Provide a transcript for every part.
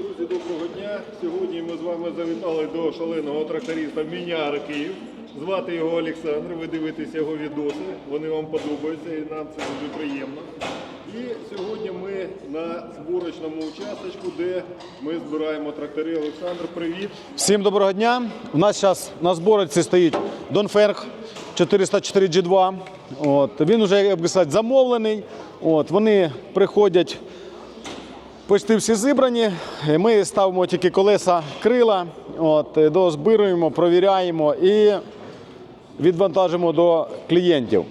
Друзі, доброго дня. Сьогодні ми з вами завітали до шаленого тракториста Міняра Київ. Звати його Олександр. Ви дивитесь його відоси. Вони вам подобаються і нам це дуже приємно. І сьогодні ми на зборочному участочку, де ми збираємо трактори. Олександр, привіт. Всім доброго дня. У нас зараз на зборці стоїть Донферг 404 G2. От. Він вже, як би сказати, замовлений. От. Вони приходять почти всі зібрані. Ми ставимо тільки колеса крила, от, дозбируємо, провіряємо і відвантажимо до клієнтів.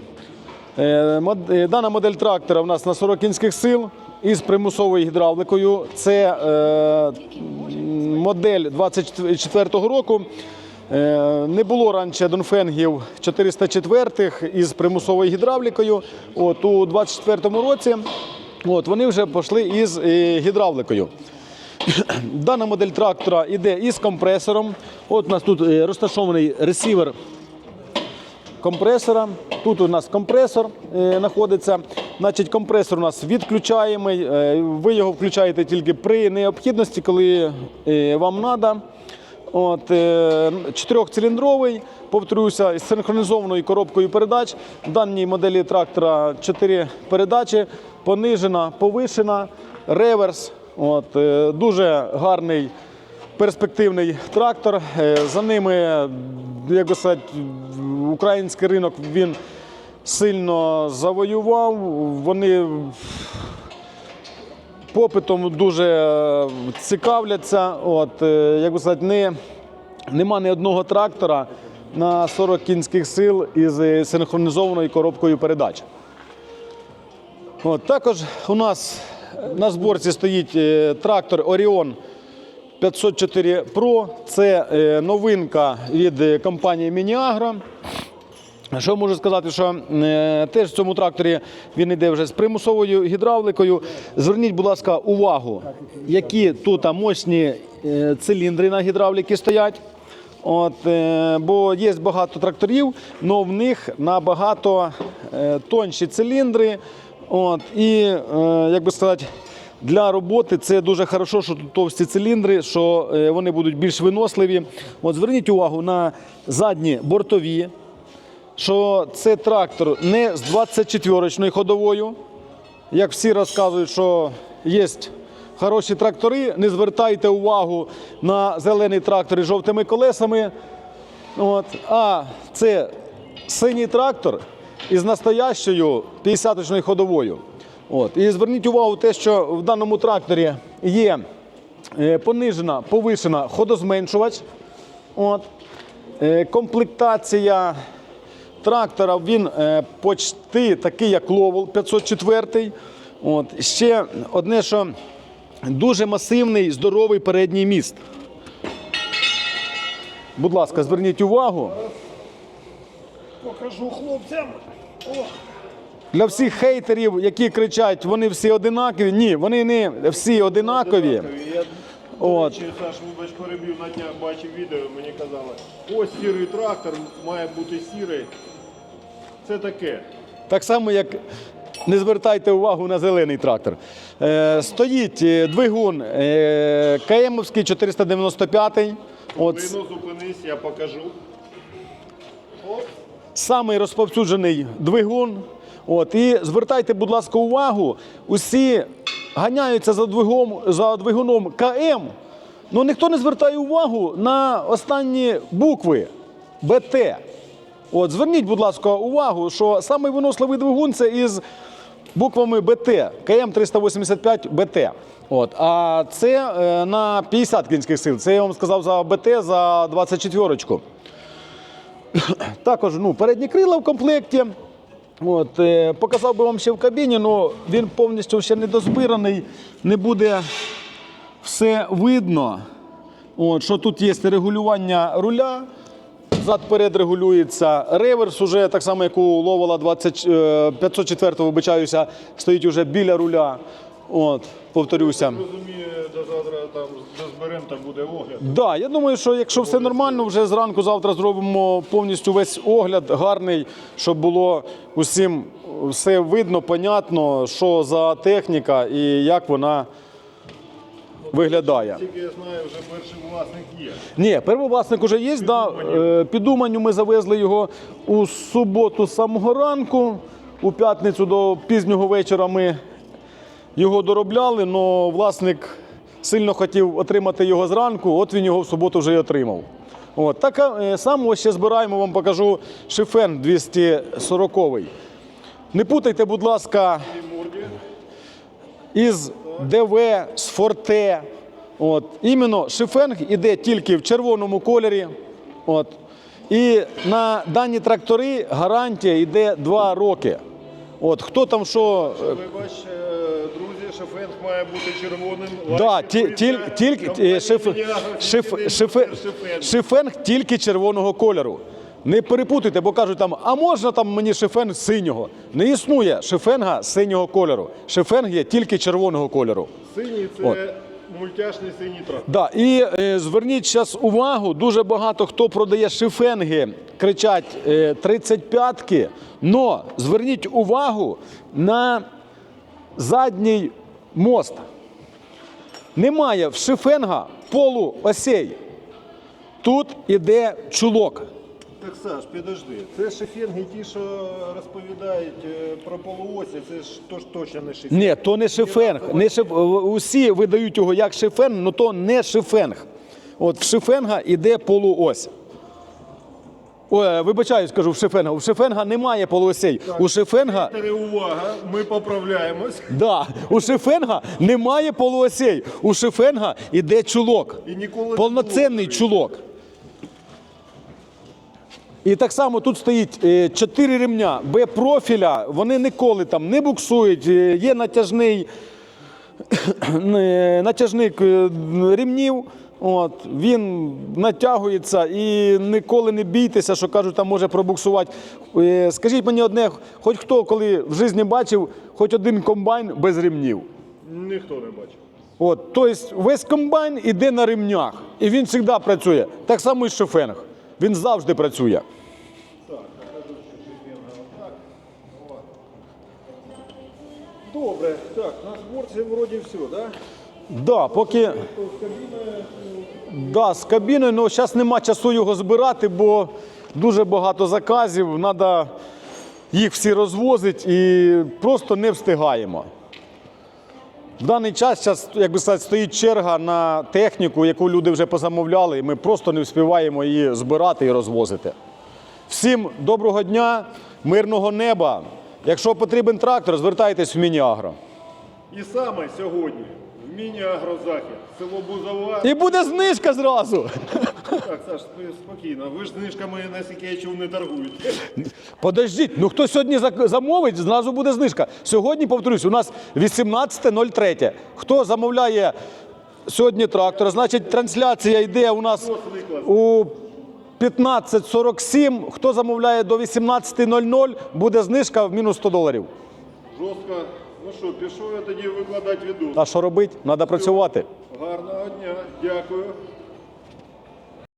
Е, е, Дана модель трактора у нас на 40 кінських сил із примусовою гідравликою. Це е, модель 24-го року. Е, Не було раніше Донфенгів 404-х із примусовою гідравлікою. От, у 24-му році от, вони вже пішли із е, гідравликою. Дана модель трактора йде із компресором. От у нас тут е, розташований ресівер компресора. Тут у нас компресор е, знаходиться. Значить, компресор у нас відключаємий. Ви його включаєте тільки при необхідності, коли вам треба. От, чотирьохциліндровий, повторюся, з синхронізованою коробкою передач. В даній моделі трактора 4 передачі, понижена, повишена, реверс. От, е, дуже гарний перспективний трактор. Е, За ними, як би сказати, український ринок він сильно завоював. Вони попитом дуже цікавляться. От, е, як би сказати, не, нема ні одного трактора на 40 кінських сил із синхронізованою коробкою передач. От, також у нас на зборці стоїть е, трактор Orion 504 Pro. Це е, новинка від е, компанії Мініагро. Що можу сказати, що теж в цьому тракторі він йде вже з примусовою гідравликою. Зверніть, будь ласка, увагу, які тут мощні циліндри на гідравліки стоять. От, бо є багато тракторів, але в них набагато тонші циліндри. От, і, е, як би сказати, для роботи це дуже хорошо, що тут товсті циліндри, що е, вони будуть більш виносливі. От, зверніть увагу на задні бортові що це трактор не з 24-річною ходовою. Як всі розказують, що є хороші трактори, не звертайте увагу на зелений трактор із жовтими колесами. От. А це синій трактор із настоящою 50-річною ходовою. От. І зверніть увагу те, що в даному тракторі є е, понижена, повишена ходозменшувач. От. Е, Комплектація трактора він е, почти такий, як Ловол 504. От. Ще одне, що дуже масивний, здоровий передній міст. Будь ласка, зверніть увагу. Покажу хлопцям. О, Для всіх хейтерів, які кричать, вони всі одинакові. Ні, вони не всі одинакові. Я, От. Речі, Саш, вибач, перебив на днях, бачив відео, мені казали, ось сірий трактор, має бути сірий. Це таке. Так само, як не звертайте увагу на зелений трактор. Е, стоїть е, двигун е, КМовський 495. От, Вину зупинись, я покажу. Самий розповсюджений двигун. От, і звертайте, будь ласка, увагу, усі ганяються за двигуном, за двигуном КМ, але ніхто не звертає увагу на останні букви БТ. От, зверніть, будь ласка, увагу, що самий виносливий двигун це із буквами БТ, КМ 385 БТ. От, а це е, на 50 кінських сил. Це я вам сказав за БТ за 24-ку. Також ну, передні крила в комплекті. От, е, показав би вам ще в кабіні, але він повністю ще не дозбираний, не буде все видно. От, що тут є регулювання руля. Зад-перед регулюється реверс, уже так само, як у Ловола 20, е, 504, вибачаюся, стоїть уже біля руля. От, повторюся. Розумію, до завтра там дозберем, там буде огляд. Да, я думаю, що якщо все нормально, вже зранку завтра зробимо повністю весь огляд гарний, щоб було усім все видно, понятно, що за техніка і як вона виглядає. Тільки я знаю, вже перший власник є. Ні, перший власник вже є. Да. Е, Під ми завезли його у суботу з самого ранку. У п'ятницю до пізнього вечора ми його доробляли, але власник сильно хотів отримати його зранку, от він його в суботу вже й отримав. От. Так е, само ще збираємо, вам покажу шифен 240 Не путайте, будь ласка, із ДВ, з Форте. От. Іменно шифенг іде тільки в червоному кольорі. От. І на дані трактори гарантія йде 2 роки. От. Хто там що. Е, е, шефенг має бути червоним. Да, ті, тіль, пиздя, тільки е, шиф, шиф, шиф, шифенг. шифенг тільки червоного кольору. Не перепутуйте, бо кажуть там, а можна там мені шифенг синього? Не існує шифенга синього кольору. Шифенг є тільки червоного кольору. Синій це От. мультяшний синій трактор. Да, і е, зверніть зараз увагу, дуже багато хто продає шифенги, кричать е, 35-ки, но зверніть увагу на задній мост. Немає в шифенга полуосей. Тут іде чулок. Так, Саш, підожди. Це шефенги ті, що розповідають е, про полуосі, це ж то ж точно не шефенг. Ні, то не шифенг. Не шиф... Усі видають його як шифенг, але то не шифенг. От в шифенга іде полуось. Ой, вибачаюсь, кажу, в шифенга. У шифенга немає полуосей. У шифенга, Тери, увага, ми поправляємось. да, у шифенга немає полуосей. У шифенга іде чулок. І ніколи Повноцінний було. чулок. І так само тут стоїть е, чотири ремня Б профіля, вони ніколи там не буксують, е, є натяжний е, натяжник е, ремнів. От, він натягується і ніколи не бійтеся, що кажуть, там може пробуксувати. Е, Скажіть мені одне, хоч хто коли в житті бачив хоч один комбайн без ремнів. Ніхто не бачив. От, тобто весь комбайн іде на ремнях, і він завжди працює. Так само і шофенг. Він завжди працює. Добре, так, на зборці вроді все, так? Да? Да, поки ну, да, з кабіною, але зараз нема часу його збирати, бо дуже багато заказів, треба їх всі розвозити і просто не встигаємо. В даний час, зараз, як би сказати, стоїть черга на техніку, яку люди вже позамовляли, і ми просто не встигаємо її збирати і розвозити. Всім доброго дня, мирного неба. Якщо потрібен трактор, звертайтесь в Мініагро. І саме сьогодні міні-агрозахід, село Бузова. І буде знижка зразу. Так, Саш, спокійно. Ви ж знижками, наскільки я чув, не торгуєте. Подождіть, ну хто сьогодні замовить, зразу буде знижка. Сьогодні, повторюсь, у нас 18.03. Хто замовляє сьогодні трактор, значить трансляція йде у нас у 15.47. Хто замовляє до 18.00, буде знижка в мінус 100 доларів. Жорстко. Ну що, пішов я тоді викладати відео. А що робити? Треба працювати. Гарного дня, дякую.